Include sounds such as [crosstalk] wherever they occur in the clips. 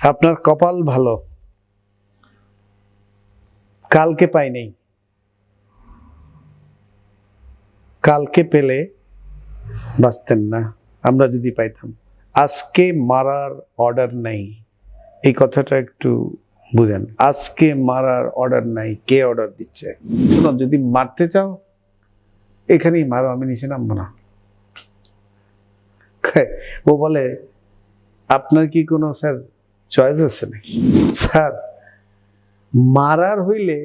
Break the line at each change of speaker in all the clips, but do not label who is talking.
আপনার কপাল ভালো। কালকে পাই নেই। কালকে পেলে বাঁচতেন না, আমরা যদি পাইতাম। আজকে মারার অর্ডার নাই। এই কথাটা একটু বুঝেন। আজকে মারার অর্ডার নাই, কে অর্ডার দিচ্ছে? যদি মারতে চাও, এখানেই মারো, আমি নিচে নামবো না। ও বলে, আপনার কি কোনো, স্যার চয়েস আছে নাকি? স্যার, মারার হইলে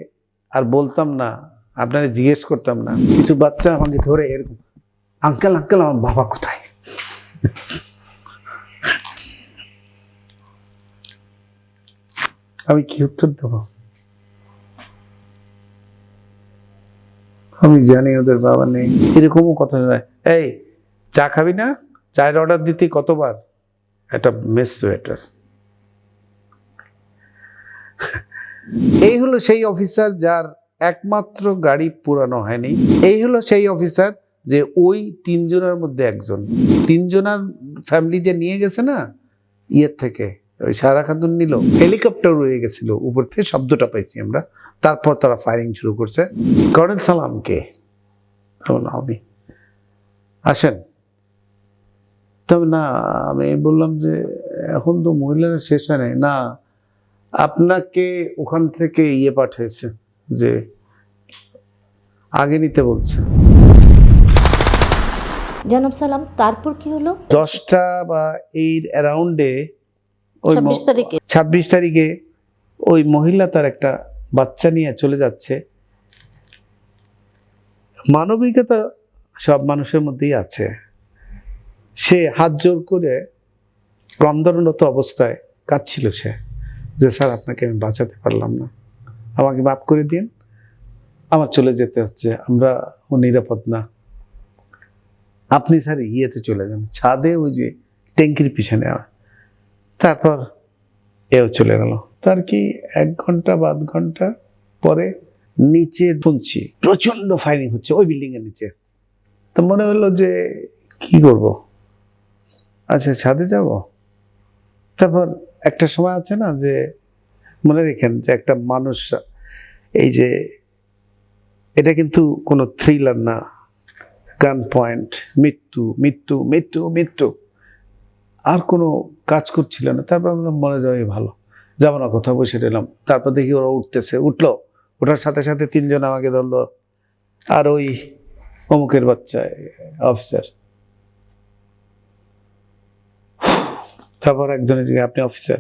আর বলতাম না, আপনারা জিজ্ঞেস করতাম না, কিছু বাচ্চা আমাকে ধরে এরকম, আঙ্কেল আঙ্কেল, আমার বাবা কোথায়? আমি কি উত্তর দেব? আমি জানি ওদের বাবা নেই। এরকমও কথা নয়। এই, চা খাবি না? চায়ের অর্ডার দিতে কতবার? একটা মেস সোয়েটার এই হলো সেই অফিসার যার একমাত্র গাড়ি পুরানো হয়নি। এই হলো সেই অফিসার যে ওই তিনজনের মধ্যে একজন। তিনজনের ফ্যামিলি যে নিয়ে গেছে না, ইয়ের থেকে, ওই সারা খাতুন নিল। হেলিকপ্টার উড়ে গেছিল, উপর থেকে শব্দটা পাইছি আমরা। তারপর তারা ফায়ারিং শুরু করছে। কর্নেল সালামকে আমি। আসেন। তবে না, আমি বললাম যে এখন তো মহিলারা শেষ হয় না আপনাকে ওখান থেকে ইয়ে পাঠিয়েছে যে আগে নিতে বলছে।
জনাব সালাম তারপর কি হলো?
দশটা বা এই অ্যারাউন্ডে ওই
ছাব্বিশ তারিখে।
ছাব্বিশ তারিখে ওই মহিলা তার একটা বাচ্চা নিয়ে চলে যাচ্ছে। মানবিকতা সব মানুষের মধ্যেই আছে। সে হাত জোর করে ক্রন্দনরত অবস্থায় কাঁদছিল সে। যে, স্যার, আপনাকে আমি বাঁচাতে পারলাম না। আমাকে মাফ করে দিন। আমার চলে যেতে হচ্ছে। আমরা ও নিরাপদ না। আপনি, স্যার, ইয়েতে চলে যান। ছাদে ওই যে ট্যাঙ্কির পিছনে। তারপর এও চলে গেল। তার কি এক ঘণ্টা বা আধ ঘণ্টা পরে নিচে শুনছি প্রচণ্ড ফায়ারিং হচ্ছে ওই বিল্ডিং এর নিচে। তো মনে হলো যে, কি করব? আচ্ছা ছাদে যাব? তারপর একটা সময় আছে না যে, মনে রেখেন যে একটা মানুষ, এই যে, এটা কিন্তু কোনো থ্রিলার না। গান পয়েন্ট মৃত্যু মৃত্যু মৃত্যু মৃত্যু। আর কোনো কাজ করছিল না। তারপর আমরা মরে যাওয়াই ভালো। যাব না কোথাও বসে রইলাম। তারপর দেখি ওরা উঠতেছে। উঠল। ওঠার সাথে সাথে তিনজন আমাকে ধরলো। আর ওই অমুকের বাচ্চা অফিসার তারপর একজনের আপনি অফিসার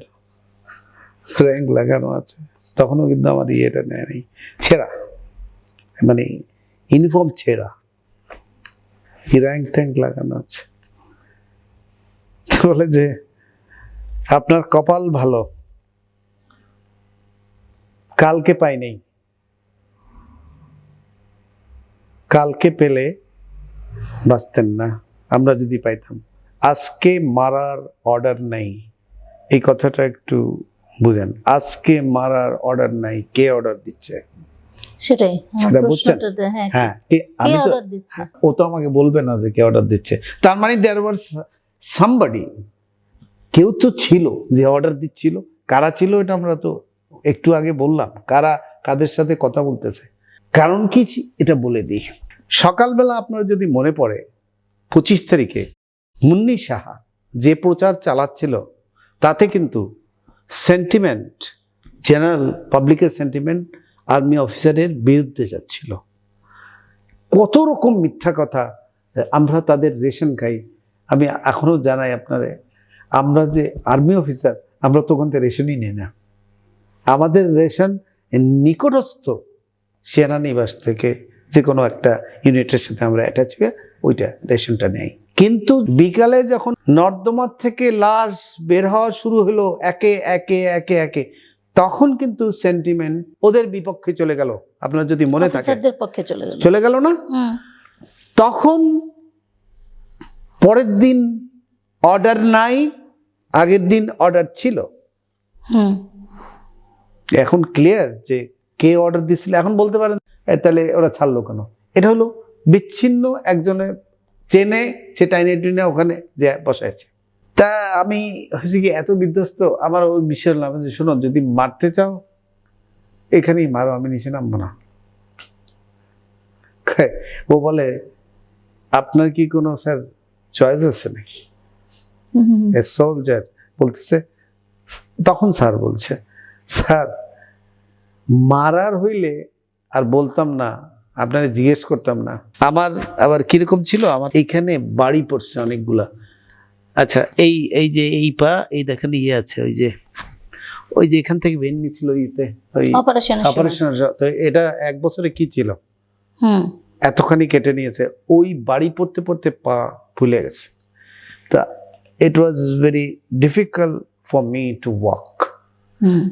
র্যাঙ্ক লাগানো আছে। তখনও কিন্তু আমার ইয়েটা নেয় নেই। ছেঁড়া মানে ইউনিফর্ম ছেঁড়া। র্যাঙ্ক ট্যাঙ্ক লাগানো আছে। বলে যে, আপনার কপাল ভালো। কালকে পাই নেই। কালকে পেলে বাঁচতেন না। আমরা যদি পাইতাম। আজকে মারার অর্ডার নাই। এই কথাটা একটু বুঝেন। আজকে মারার অর্ডার নাই কে অর্ডার দিচ্ছে?
সেটাই
সেটা বুঝছেন?
হ্যাঁ
হ্যাঁ আমি তো ও তো আমাকে বলবে না যে কে অর্ডার দিচ্ছে। তার মানে দেয়ার ওয়ার সামবাডি কেউ তো ছিল যে অর্ডার দিচ্ছিল। কারা ছিল এটা আমরা তো একটু আগে বললাম। কারা কাদের সাথে কথা বলতেছে? কারণ কি? এটা বলে দিই। সকালবেলা আপনার যদি মনে পড়ে পঁচিশ তারিখে মুন্নি সাহা যে প্রচার চালাচ্ছিল, তাতে কিন্তু সেন্টিমেন্ট জেনারেল পাবলিকের সেন্টিমেন্ট আর্মি অফিসারের বিরুদ্ধে যাচ্ছিল। কত রকম মিথ্যা কথা, আমরা তাদের রেশন খাই। আমি এখনও জানাই আপনারে, আমরা যে আর্মি অফিসার আমরা তখন তো রেশনই নিই না। আমাদের রেশন নিকটস্থ সেনানিবাস থেকে যে কোনো একটা ইউনিটের সাথে আমরা অ্যাটাচ হয়ে ওইটা রেশনটা নেই। কিন্তু বিকালে যখন নর্দমার থেকে লাশ বের হওয়া শুরু হলো একে একে একে একে তখন কিন্তু সেন্টিমেন্ট ওদের বিপক্ষে চলে গেল। আপনার যদি মনে থাকে।
পক্ষে চলে গেল।
চলে গেল না? তখন পরের দিন অর্ডার নাই আগের দিন অর্ডার ছিল।
হুম।
এখন ক্লিয়ার যে কে অর্ডার দিছিল এখন বলতে পারেন তাহলে ওরা ছাড়লো কেন? এটা হলো বিচ্ছিন্ন একজনের চেনে সে টাইনে টুইনে ওখানে যে বসাইছে। তা আমি হয়েছে কি এত বিধ্বস্ত আমার ওই বিষয় হলাম যে শোনো যদি মারতে চাও এখানেই মারো আমি নিচে নামবো না। ও বলে আপনার কি কোনো স্যার চয়েস আছে নাকি। সোলজার বলতেছে তখন স্যার বলছে স্যার মারার হইলে আর বলতাম না আপনারা জিজ্ঞেস করতাম না। আমার আবার কীরকম ছিল? আমার এইখানে বাড়ি পড়ছে অনেকগুলা। আচ্ছা এই এই যে এই পা এই দেখেন ইয়ে আছে ওই যে ওই যে এখান থেকে ভেন নিছিল ইতে ওই অপারেশন তো এটা এক বছরে কি ছিল?
হুম।
এতখানি কেটে নিয়েছে। ওই বাড়ি পড়তে পড়তে পা ফুলে গেছে। তা it was very difficult for me to walk
hmm.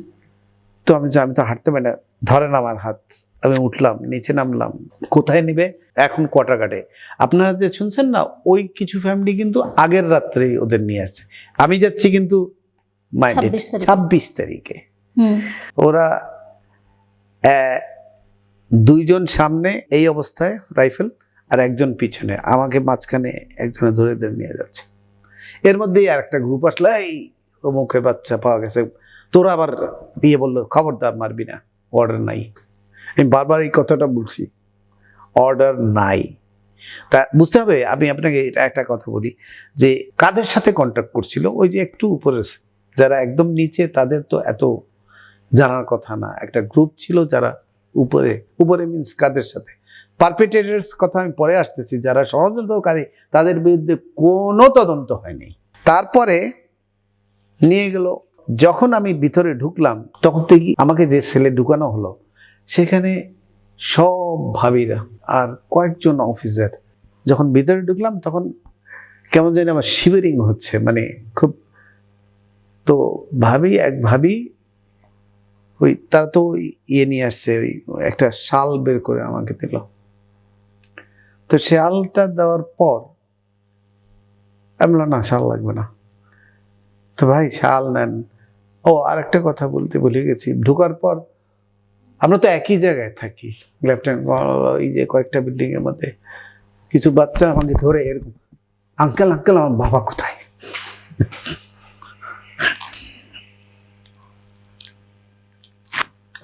তো আমি যে আমি তো হাঁটতে পারি না ধরেন আমার হাত। আমি উঠলাম নিচে নামলাম কোথায় নেবে? এখন কটা কাটে আপনারা যে শুনছেন না ওই কিছু ফ্যামিলি কিন্তু আগের রাত্রেই ওদের নিয়ে আসছে আমি যাচ্ছি কিন্তু মাইন্ডেড ছাব্বিশ তারিখে। ওরা দুইজন সামনে এই অবস্থায় রাইফেল আর একজন পিছনে। আমাকে মাঝখানে একজনে ধরে ধরে নিয়ে যাচ্ছে। এর মধ্যেই আর একটা গ্রুপ আসলে এই ও মুখে বাচ্চা পাওয়া গেছে। তোরা আবার দিয়ে বলল খবরদার মারবি না অর্ডার নাই। আমি বারবার এই কথাটা বলছি। অর্ডার নাই। তা বুঝতে হবে, আমি আপনাকে এটা একটা কথা বলি, যে কাদের সাথে কন্ট্যাক্ট করছিল? ওই যে একটু উপরে যারা একদম নিচে, তাদের তো এত জানার কথা না। একটা গ্রুপ ছিল যারা উপরে উপরে মিন্স কাদের সাথে? পারপেটেটার্স কথা আমি পরে আসতেছি, যারা ষড়যন্ত্রকারী, তাদের বিরুদ্ধে কোনো তদন্ত হয়নি। তারপরে নিয়ে গেল, যখন আমি ভিতরে ঢুকলাম, তখন থেকে আমাকে যে ছেলে ঢুকানো হলো সেখানে সব ভাবিরা আর কয়েকজন অফিসার যখন ভিতরে ঢুকলাম তখন কেমন জানি আমার শিবিরিং হচ্ছে মানে খুব, তো ভাবি, এক ভাবি, ওই তারা তো ইয়ে নিয়ে আসছে, ওই একটা শাল বের করে আমাকে দিল। তো শালটা দেওয়ার পর আমি বললাম, না, শাল লাগবে না। তো ভাই, শাল নেন। ও আর একটা কথা বলতে ভুলে গেছি। ঢোকার পর আমরা তো একই জায়গায় থাকি। লেফটেন্যান্ট ওই যে কয়েকটা বিল্ডিং এর মধ্যে। কিছু বাচ্চা আমাকে ধরে এরকম আঙ্কেল আঙ্কেল আমার বাবা কোথায়?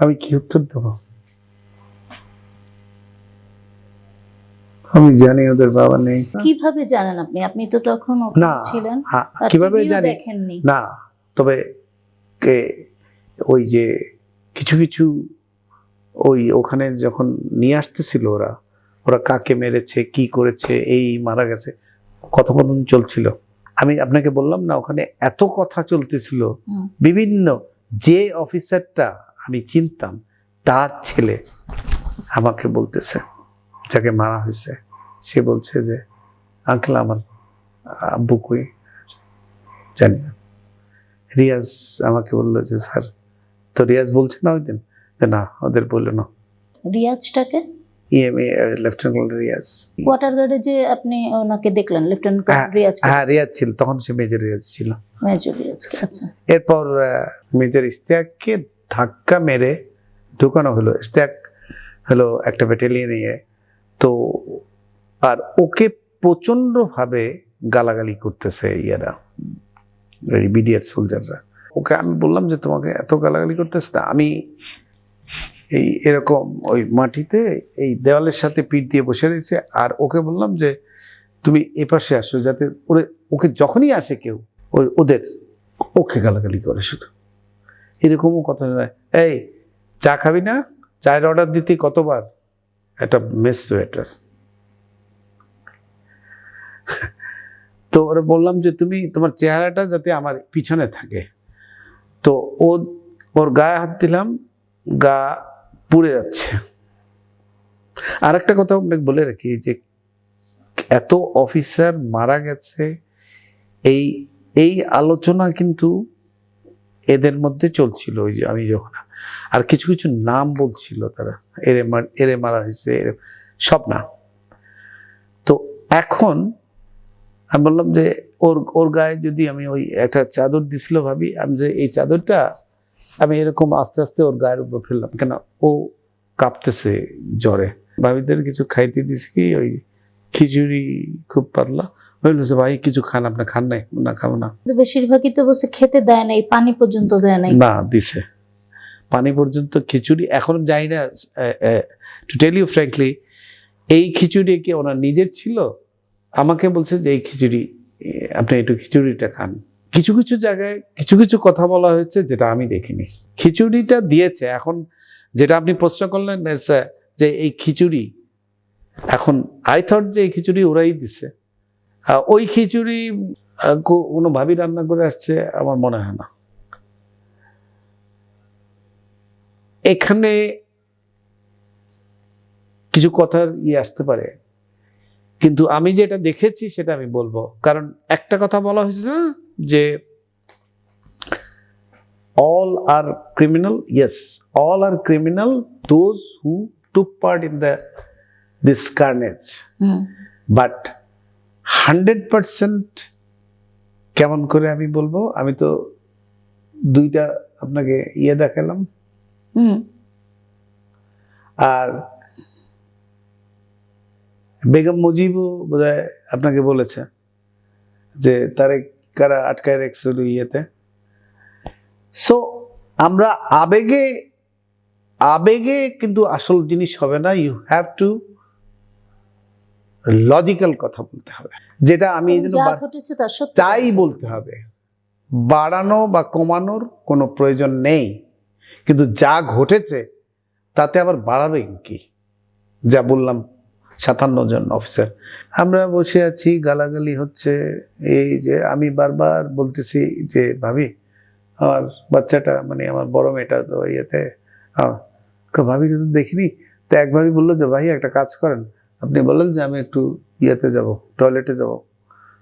আমি কি উত্তর দেব? আমি জানি ওদের বাবা নেই।
কীভাবে জানেন আপনি? আপনি তো তখন
না
ছিলেন।
কীভাবে জানি? না তবে কে ওই যে কিছু কিছু ওই ওখানে যখন নিয়ে আসতেছিল ওরা ওরা কাকে মেরেছে কি করেছে এই মারা গেছে কথোপকথন চলছিল। আমি আপনাকে বললাম না ওখানে এত কথা চলতেছিল। বিভিন্ন যে অফিসারটা আমি চিনতাম তার ছেলে আমাকে বলতেছে যাকে মারা হয়েছে। সে বলছে যে আঙ্কেল আমার আব্বু কই? জানি না। রিয়াজ আমাকে বলল যে স্যার তো রিয়াজ বলছে না ওই দিন? না ওদের বলল না।
রিয়াজটাকে?
EMA lieutenant Riaz.
কোয়ার্টার গার্ডে যে আপনি ওনাকে দেখলেন লেফটেন্যান্ট
হ্যাঁ,
রিয়াজ
হ্যাঁ রিয়াজ ছিল তখন সে মেজর রিয়াজ ছিল।
মেজর রিয়াজ আচ্ছা।
এরপর মেজর ইস্তিয়াককে ধাক্কা মেরে ঢুকানো হলো। ইস্তিয়াক হলো একটা ব্যাটালিয়ন নিয়ে তো আর ওকে প্রচণ্ডভাবে গালাগালি করতেছে ইয়ারা বিডিআর সোলজাররা ওকে আমি বললাম যে তোমাকে এত গালাগালি করতেছে তা আমি এই এরকম ওই মাটিতে এই দেওয়ালের সাথে পিঠ দিয়ে বসে রয়েছে। আর ওকে বললাম যে, তুমি এপাশে আসো যাতে ওরে, ওকে যখনই আসে কেউ, ওই ওদের, ওকে গালাগালি করে শুধু। এরকমও কথা নয় এই, চা খাবি না? চায়ের অর্ডার দিতে কতবার? একটা মেস ওয়েটার [laughs] তো ওরা বললাম যে, তুমি তোমার চেহারাটা যাতে আমার পিছনে থাকে। তো ও, ওর গায়ে হাত দিলাম, গা পুড়ে যাচ্ছে। আর একটা কথা আপনাকে বলে রাখি যে, এত অফিসার মারা গেছে, এই এই আলোচনা কিন্তু এদের মধ্যে চলছিল ওই যে আমি যখন, আর কিছু কিছু নাম বলছিল তারা, এরে মার এরে মারা হয়েছে, এরে, সব না তো এখন আমি বললাম যে, ওর ওর গায়ে যদি আমি ওই একটা চাদর দিছিল ভাবি, আমি যে এই চাদরটা আমি এরকম আস্তে আস্তে ওর গায়ের উপর ফেললাম। কেন? ও কাঁপতেছে জ্বরে। ভাবিদের কিছু খাইতে দিছি কি? ওই খিচুড়ি খুব পাতলা। বলল যে ভাই কিছু খান আপনি খান নাই না খাব না।
বেশিরভাগই তো বসে খেতে দেয় নাই পানি পর্যন্ত দেয় নাই।
না দিছে। পানি পর্যন্ত খিচুড়ি এখন যাই না টু টেল ইউ ফ্র্যাঙ্কলি এই খিচুড়ি কি ওনার নিজের ছিল? আমাকে বলছে যে এই খিচুড়ি আপনি একটু খিচুড়িটা খান। কিছু কিছু জায়গায় কিছু কিছু কথা বলা হয়েছে যেটা আমি দেখিনি। খিচুড়িটা দিয়েছে, এখন যেটা আপনি প্রশ্ন করলেন যে এই খিচুড়ি, এখন আই থট যে এই খিচুড়ি ওরাই দিছে। ওই খিচুড়ি কোনো ভাবি রান্না করে আসছে, আমার মনে হয় না। এখানে কিছু কথার ইয়ে আসতে পারে। কিন্তু আমি যেটা দেখেছি সেটা আমি বলব। কারণ একটা কথা বলা হয়েছে না যে all are criminal yes all are criminal those who took part in the this carnage but hundred percent কেমন করে আমি বলব? আমি তো দুইটা আপনাকে ইয়ে দেখালাম।
হুম।
আর বেগম মুজিবও বোধহয় আপনাকে বলেছে যে তারে কারা আটকায় রেখেছিল ইয়েতে। সো আমরা আবেগে আবেগে কিন্তু আসল জিনিস হবে না ইউ হ্যাভ টু লজিক্যাল কথা বলতে হবে। যেটা আমি এই জন্য
যা
বার-
ঘটেছে তার সত্যি
তাই বলতে হবে। বাড়ানো বা কমানোর কোনো প্রয়োজন নেই। কিন্তু যা ঘটেছে তাতে আবার বাড়াবে কি? যা বললাম সাতান্ন জন অফিসার আমরা বসে আছি, গালাগালি হচ্ছে, এই যে আমি বারবার বলতেছি যে, ভাবি, আমার বাচ্চাটা মানে আমার বড় মেয়েটা তো ইয়েতে ভাবি কিন্তু দেখিনি? তো এক ভাবি বলল যে, ভাই, একটা কাজ করেন। আপনি বললেন যে, আমি একটু ইয়েতে যাব টয়লেটে যাব।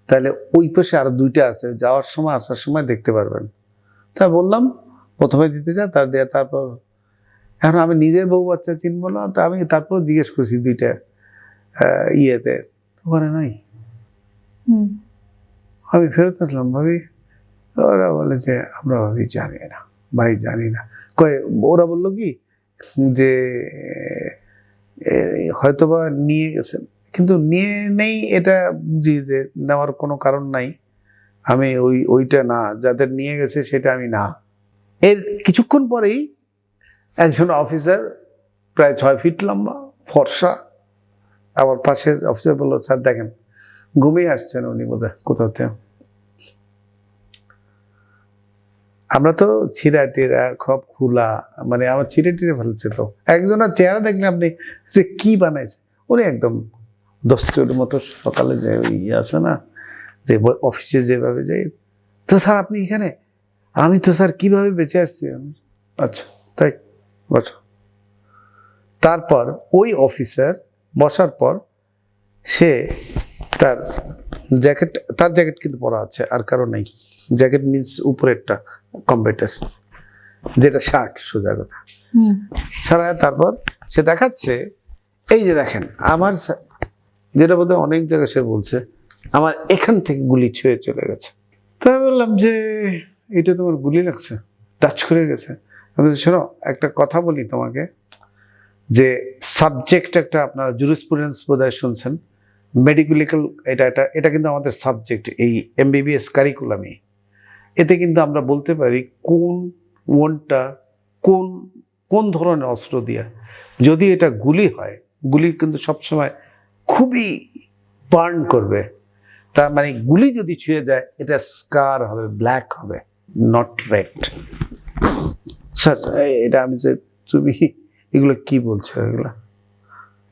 তাহলে ওই পাশে আরও দুইটা আছে, যাওয়ার সময়, আসার সময় দেখতে পারবেন। তা বললাম, প্রথমে দিতে যা, তার দেয়া তারপর এখন আমি নিজের বউ বাচ্চা চিনবো না, তো আমি তারপর জিজ্ঞেস করছি দুইটা। ইয়েতে। ওখানে নাই?
হুম।
আমি ফেরত আসলাম ভাবি। ওরা বলে যে আমরা ভাবি জানি না ভাই জানি না। কয় ওরা বলল কি যে হয়তোবা নিয়ে গেছেন। কিন্তু নিয়ে নেই এটা বুঝি যে নেওয়ার কোনো কারণ নাই। আমি ওই ওইটা না যাদের নিয়ে গেছে সেটা আমি না। এর কিছুক্ষণ পরেই একজন অফিসার প্রায় ছয় ফিট লম্বা ফর্সা আমার পাশের অফিসার বলল, স্যার, দেখেন, ঘুমিয়ে আসছেন উনি বোধহয় কোথাও আমরা তো ছিঁড়া টিরা সব খোলা মানে আমার ছিঁড়ে টিড়ে ফেলছে তো। একজনের চেহারা দেখলে আপনি যে কি বানাইছে? উনি একদম দশটার মতো সকালে যে ইয়ে আছে না, যে অফিসে যেভাবে যাই তো স্যার, আপনি এখানে? আমি তো স্যার কীভাবে বেঁচে আসছি? আচ্ছা তাই, বসো। তারপর ওই অফিসার বসার পর সে তার জ্যাকেট তার জ্যাকেট কিন্তু পরা আছে আর কারও নেই। জ্যাকেট মিন্স উপরেরটা কম্পিউটার যেটা শার্ট সোজা কথা।
হুম।
সারা তারপর সে দেখাচ্ছে এই যে দেখেন আমার যেটা বোধহয় অনেক জায়গায় সে বলছে আমার এখান থেকে গুলি ছুঁয়ে চলে গেছে। তো আমি বললাম যে এটা তোমার গুলি লাগছে? টাচ করে গেছে? আমি শোনো একটা কথা বলি তোমাকে। যে সাবজেক্ট একটা আপনার জুরিসপ্রুডেন্স বোধহয় শুনছেন মেডিকুলিক্যাল এটা এটা এটা কিন্তু আমাদের সাবজেক্ট এই এমবিবিএস কারিকুলামে এতে কিন্তু আমরা বলতে পারি কোন ওনটা কোন কোন ধরনের অস্ত্র দিয়ে। যদি এটা গুলি হয়, গুলি কিন্তু সবসময় খুবই বার্ন করবে। তার মানে গুলি যদি ছুঁয়ে যায়, এটা স্কার হবে ব্ল্যাক হবে নট রেড স্যার এটা আমি যে তুমি এগুলো কি বলছো এগুলো?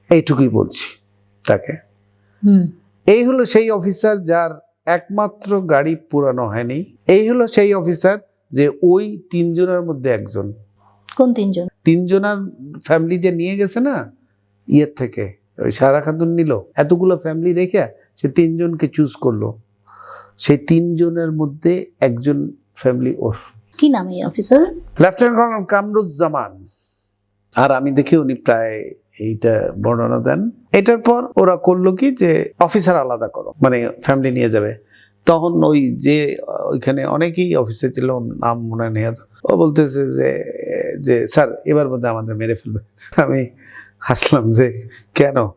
এইটুকুই বলছি তাকে। এই হলো সেই অফিসার যার একমাত্র গাড়ি পুরানো হয়নি। এই হলো সেই অফিসার যে ওই তিনজনের মধ্যে একজন।
কোন তিনজন?
তিনজনের ফ্যামিলি যে নিয়ে গেছে না ইয়ের থেকে ওই সারা খাতুন নিল এতগুলো ফ্যামিলি রেখে সে তিনজনকে চুজ করল। সেই তিনজনের মধ্যে একজন ফ্যামিলি ওর।
কি নাম এই অফিসার
লেফটেন্যান্ট কর্নেল কামরুজ্জামান। আর আমি দেখি উনি প্রায় এইটা বর্ণনা দেন। এটার পর ওরা করল কি যে, অফিসার আলাদা করো। মানে ফ্যামিলি নিয়ে যাবে। তখন ওই যে, ওইখানে অনেকেই অফিসে ছিল নাম মনে নেই। ও বলতেছে যে যে, স্যার, এবার বোধহয় আমাদের মেরে ফেলবে। আমি হাসলাম যে, কেন?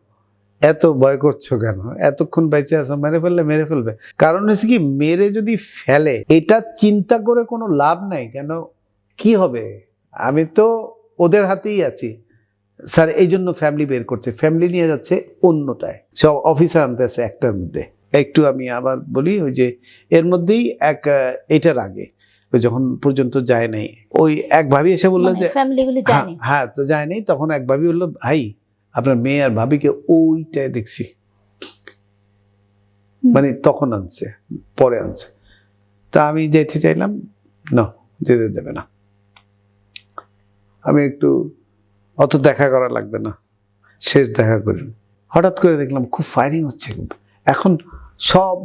এত ভয় করছ কেন? এতক্ষণ বেঁচে আছো, মেরে ফেললে মেরে ফেলবে। কারণ হচ্ছে কি, মেরে যদি ফেলে, এটা চিন্তা করে কোনো লাভ নাই। কেন? কি হবে? আমি তো ওদের হাতেই আছি। স্যার এই জন্য ফ্যামিলি বের করছে। ফ্যামিলি নিয়ে যাচ্ছে অন্যটায়। সব অফিসার আনতে আছে একটার মধ্যে। একটু আমি আবার বলি ওই যে এর মধ্যেই এক এটার আগে ওই যখন পর্যন্ত যায় নাই ওই এক ভাবি এসে বলল যে হ্যাঁ হ্যাঁ তো যায়নি তখন এক ভাবি বলল ভাই আপনার মেয়ে আর ভাবিকে ওইটাই দেখছি। মানে তখন আনছে পরে আনছে। তা আমি যেতে চাইলাম না যেতে দেবে না। আমি একটু অত দেখা করা লাগবে না। শেষ দেখা করিনি হঠাৎ করে দেখলাম খুব ফায়ারিং হচ্ছে এখন সব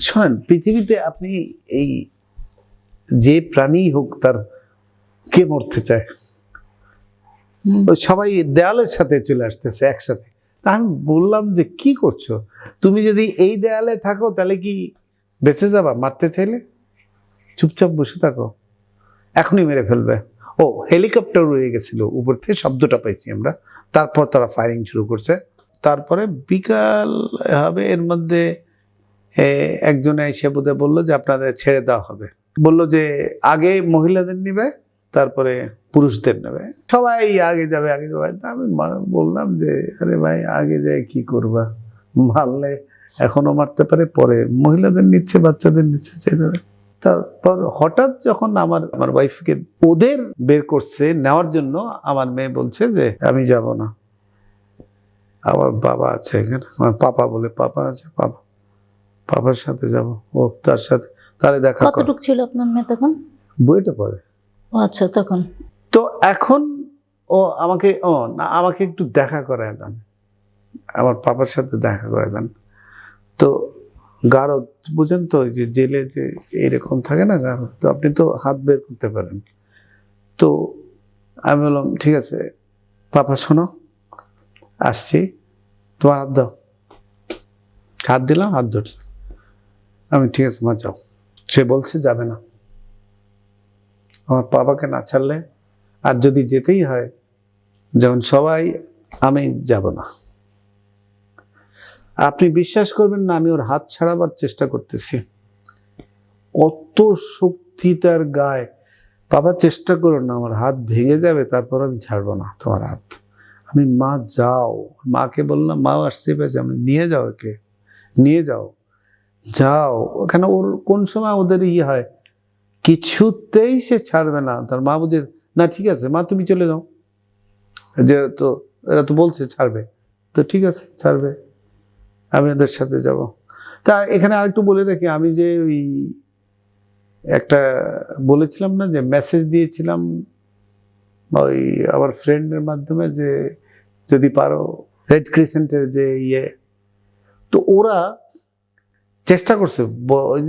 শোনেন পৃথিবীতে আপনি এই যে প্রাণী হোক তার কে মরতে চায়? সবাই দেয়ালের সাথে চলে আসতেছে একসাথে। তা আমি বললাম যে কি করছ? তুমি যদি এই দেয়ালে থাকো তাহলে কি বেঁচে যাবা? মারতে চাইলে? চুপচাপ বসে থাকো। এখনই মেরে ফেলবে। ও, হেলিকপ্টার উড়ে গেছিল। উপর থেকে শব্দটা পাইছি আমরা। তারপর তারা ফায়ারিং শুরু করছে। তারপরে বিকাল হবে, এর মধ্যে একজনে এসে বোধহয় বলল যে, আপনাদের ছেড়ে দেওয়া হবে। বলল যে, আগে মহিলাদের নিবে, তারপরে পুরুষদের নেবে। সবাই আগে যাবে আগে যাবে। আমি বললাম যে, আরে ভাই, আগে যায় কি করবা? মারলে এখনও মারতে পারে, পরে মহিলাদের নিচ্ছে, বাচ্চাদের নিচ্ছে, ছেলেদের। তারপর হঠাৎ যখন আমার আমার ওয়াইফকে ওদের বের করছে নেওয়ার জন্য আমার মেয়ে বলছে যে আমি যাব না। আমার বাবা আছে এখানে। আমার পাপা বলে পাপা আছে পাপা। পাপার সাথে যাব ও তার সাথে তাহলে দেখা
কতটুক ছিল আপনার মেয়ে তখন?
বইটা পড়ে।
ও আচ্ছা তখন?
তো এখন ও আমাকে ও না আমাকে একটু দেখা করায় দেন। আমার পাপার সাথে দেখা করে দেন। তো গারদ, বুঝেন তো যে জেলে যে এরকম থাকে না গারদ, তো আপনি তো হাত বের করতে পারেন। তো আমি বললাম, ঠিক আছে, পাপা শোনো, আসছি, তোমার হাত দাও। হাত দিলাম, হাত ধরছে। আমি, ঠিক আছে, মা, যাও। সে বলছে, যাবে না। আমার বাবাকে না ছাড়লে আর যদি যেতেই হয় যেমন সবাই, আমি যাব না। আপনি বিশ্বাস করবেন না, আমি ওর হাত ছাড়াবার চেষ্টা করতেছি। অত শক্তি তার গায়ে। বাবা, চেষ্টা করো না, আমার হাত ভেঙে যাবে, তারপর আমি ছাড়বো না তোমার হাত। আমি মা, যাও। মাকে বললাম মাও আসছে পেয়েছে আমি নিয়ে যাও একে নিয়ে যাও। যাও। ওখানে ওর কোন সময় ওদের ইয়ে হয়? কিছুতেই সে ছাড়বে না। তার মা বুঝে, না, ঠিক আছে, মা, তুমি চলে যাও। যে তো, এরা তো বলছে, ছাড়বে। তো ঠিক আছে, ছাড়বে। আমি ওদের সাথে যাব। তা এখানে আরেকটু বলে রাখি, আমি যে ওই একটা বলেছিলাম না যে মেসেজ দিয়েছিলাম ওই আমার ফ্রেন্ডের মাধ্যমে যে যদি পারো রেড ক্রিসেন্টের যে ইয়ে তো ওরা চেষ্টা করছে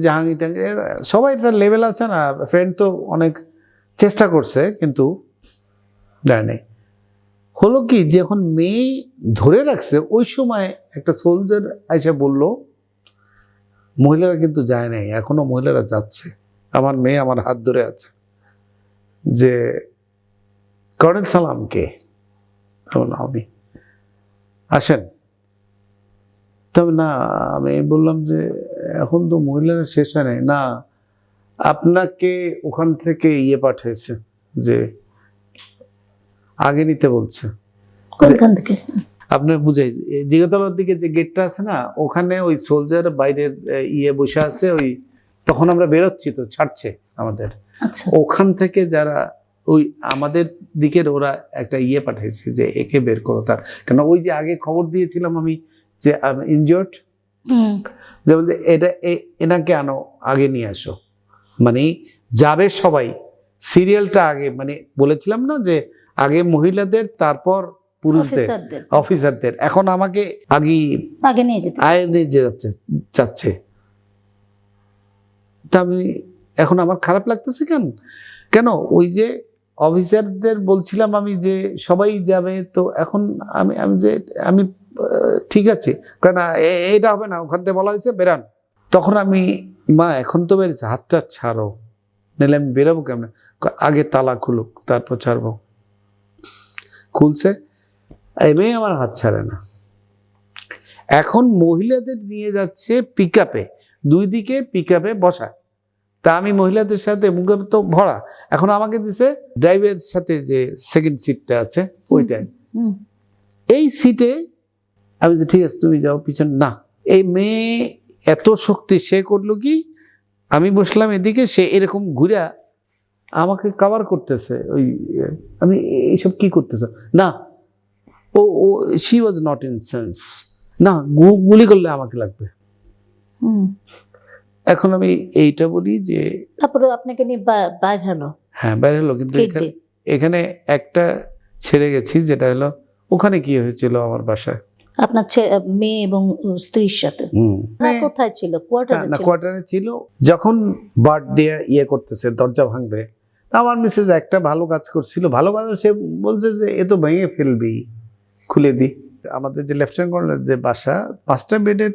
জাহাঙ্গীর টাঙ্গির সবাই একটা লেভেল আছে না ফ্রেন্ড তো অনেক চেষ্টা করছে কিন্তু দেয় নাই। হলো কি যখন মেয়ে ধরে রাখছে, ওই সময় একটা সোলজার এসে বলল, মহিলারা কিন্তু যায় নাই, এখনও মহিলারা যাচ্ছে। আমার মেয়ে আমার হাত ধরে আছে। যে কর্নেল সালামকে আমি। আসেন। তবে না, আমি বললাম যে, এখন তো মহিলারা শেষ হয় নাই। না, আপনাকে ওখান থেকে ইয়ে পাঠিয়েছে যে, আগে নিতে বলছে।
কোনখান থেকে?
আপনার বুঝাই জিগাতলার দিকে যে গেটটা আছে না ওখানে ওই সোলজার বাইরের ইয়ে বসে আছে ওই তখন আমরা বেরোচ্ছি তো ছাড়ছে আমাদের।
আচ্ছা।
ওখান থেকে যারা ওই আমাদের দিকের ওরা একটা ইয়ে পাঠাইছে যে একে বের করো তার। কেন ওই যে আগে খবর দিয়েছিলাম আমি যে ইনজোর্ড যেমন যে এটা এনাকে আনো আগে নিয়ে আসো। মানে যাবে সবাই। সিরিয়ালটা আগে মানে বলেছিলাম না যে আগে মহিলাদের তারপর পুরুষদের
অফিসারদের
এখন আমাকে আগে
আগে নিয়ে যেতে।
আয় নিয়ে যাচ্ছে যাচ্ছে তা আমি এখন আমার খারাপ লাগতেছে কেন? কেন? ওই যে অফিসারদের বলছিলাম আমি যে সবাই যাবে তো এখন আমি আমি যে আমি ঠিক আছে। কেন? এটা হবে না ওখান থেকে বলা হয়েছে বেরান। তখন আমি মা এখন তো বেরিয়েছে হাতটা ছাড়ো। নাহলে আমি বেরোবো কেমন? আগে তালা খুলুক তারপর ছাড়বো। খুলছে। এই মেয়ে আমার হাত ছাড়ে না। এখন মহিলাদের নিয়ে যাচ্ছে পিক আপে দুই দিকে পিক আপে বসা। তা আমি মহিলাদের সাথে মুখে তো ভরা। এখন আমাকে দিছে ড্রাইভারের সাথে যে সেকেন্ড সিটটা আছে ওইটাই।
হুম
এই সিটে আমি যে ঠিক আছে তুমি যাও পিছনে না এই মেয়ে এত শক্তি সে করল কি? আমি বসলাম এদিকে সে এরকম ঘুরে আমাকে কাভার করতেছে ওই আমি এইসব কি করতেছে? না ও ও she was not in sense না গুলি করলে আমাকে লাগবে।
হুম।
এখন আমি এইটা বলি যে
তারপরে আপনাকে নিয়ে বা- বাইর হলো।
হ্যাঁ বাইরে হলো কিন্তু এখানে এখানে একটা ছেড়ে গেছি যেটা হলো ওখানে কি হয়েছিল আমার বাসায়?
আপনার মেয়ে এবং স্ত্রীর সাথে? কোথায় ছিল? কোয়ার্টারে
না কোয়ার্টারে ছিল। যখন বার্ড দিয়ে ইয়ে করতেছে দরজা ভাঙবে তা আমার মিসেস একটা ভালো কাজ করছিল। ভালো কাজ সে বলছে যে এ তো ভেঙে ফেলবি খুলে দিই। আমাদের যে লেফটেন্যান্ট কর্নেলের যে বাসা, পাঁচটা বেডের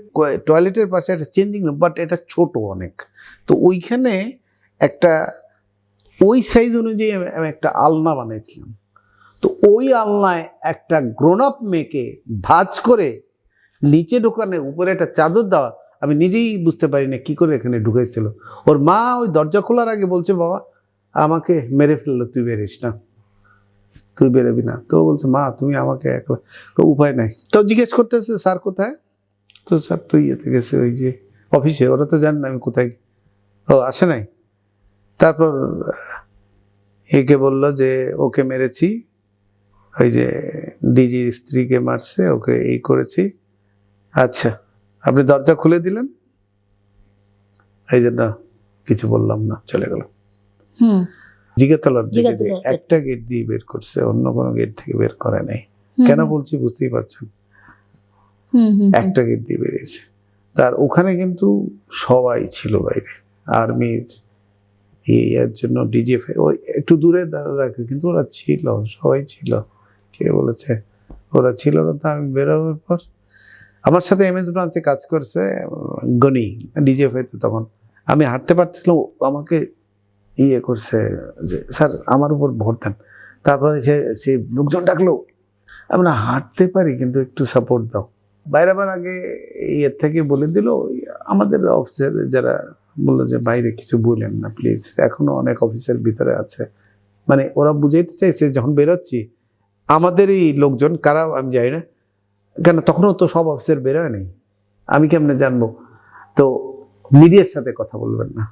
টয়লেটের পাশে একটা চেঞ্জিং রুম বাট এটা ছোট অনেক। তো ওইখানে একটা, ওই সাইজ অনুযায়ী আমি একটা আলনা বানিয়েছিলাম তো ওই আলনায় একটা গ্রোন আপ মেয়েকে ভাঁজ করে নিচে ঢোকানে উপরে একটা চাদর দেওয়া, আমি নিজেই বুঝতে পারি না কি করে এখানে ঢুকেছিল ওর মা ওই দরজা খোলার আগে বলছে, বাবা, আমাকে মেরে ফেলল, তুই বেরিস না। তুই বেরোবি না। তো বলছে, মা, তুমি আমাকে একলা উপায় নাই। তো জিজ্ঞেস করতেছে, স্যার কোথায়? তো স্যার তুই ইয়েতে গেছে, ওই যে অফিসে। ওরা তো জানে না আমি কোথায়। ও আসে নাই। তারপর একে বলল যে, ওকে মেরেছি। ওই যে ডিজির স্ত্রীকে মারছে, ওকে এই করেছি। আচ্ছা আপনি দরজা খুলে দিলেন? এই জন্য কিছু বললাম না, চলে গেল।
হুম।
জিজ্ঞাতলার দিকে যে একটা গেট দিয়ে বের করছে অন্য কোনো গেট থেকে বের করে নাই। কেন বলছি বুঝতেই পারছেন। একটা গেট দিয়ে বেরিয়েছে। তার ওখানে কিন্তু সবাই ছিল বাইরে। আর্মির এর জন্য ডিজিএফ ওই একটু দূরে দাঁড়া রাখে কিন্তু ওরা ছিল সবাই ছিল। কে বলেছে? ওরা ছিল না তা আমি বেরোবার পর আমার সাথে এমএস ব্রাঞ্চে কাজ করছে গনি ডিজিএফ তখন। আমি হাঁটতে পারছিলাম আমাকে ইয়ে করছে যে, স্যার, আমার উপর ভোট দেন। তারপরে সে সে লোকজন ডাকলো। আমি না হাঁটতে পারি, কিন্তু একটু সাপোর্ট দাও। বাইরাবার আগে ইয়ের থেকে বলে দিল, আমাদের অফিসার যারা বলল যে, বাইরে কিছু বলেন না প্লিজ এখনও অনেক অফিসের ভিতরে আছে। মানে ওরা বুঝাইতে চাইছে, যখন বেরোচ্ছি, আমাদেরই লোকজন, কারা আমি জানি না। কেন, তখনও তো সব অফিসের বেরোয় নেই। আমি কেমনে জানব? তো মিডিয়ার সাথে কথা বলবেন না।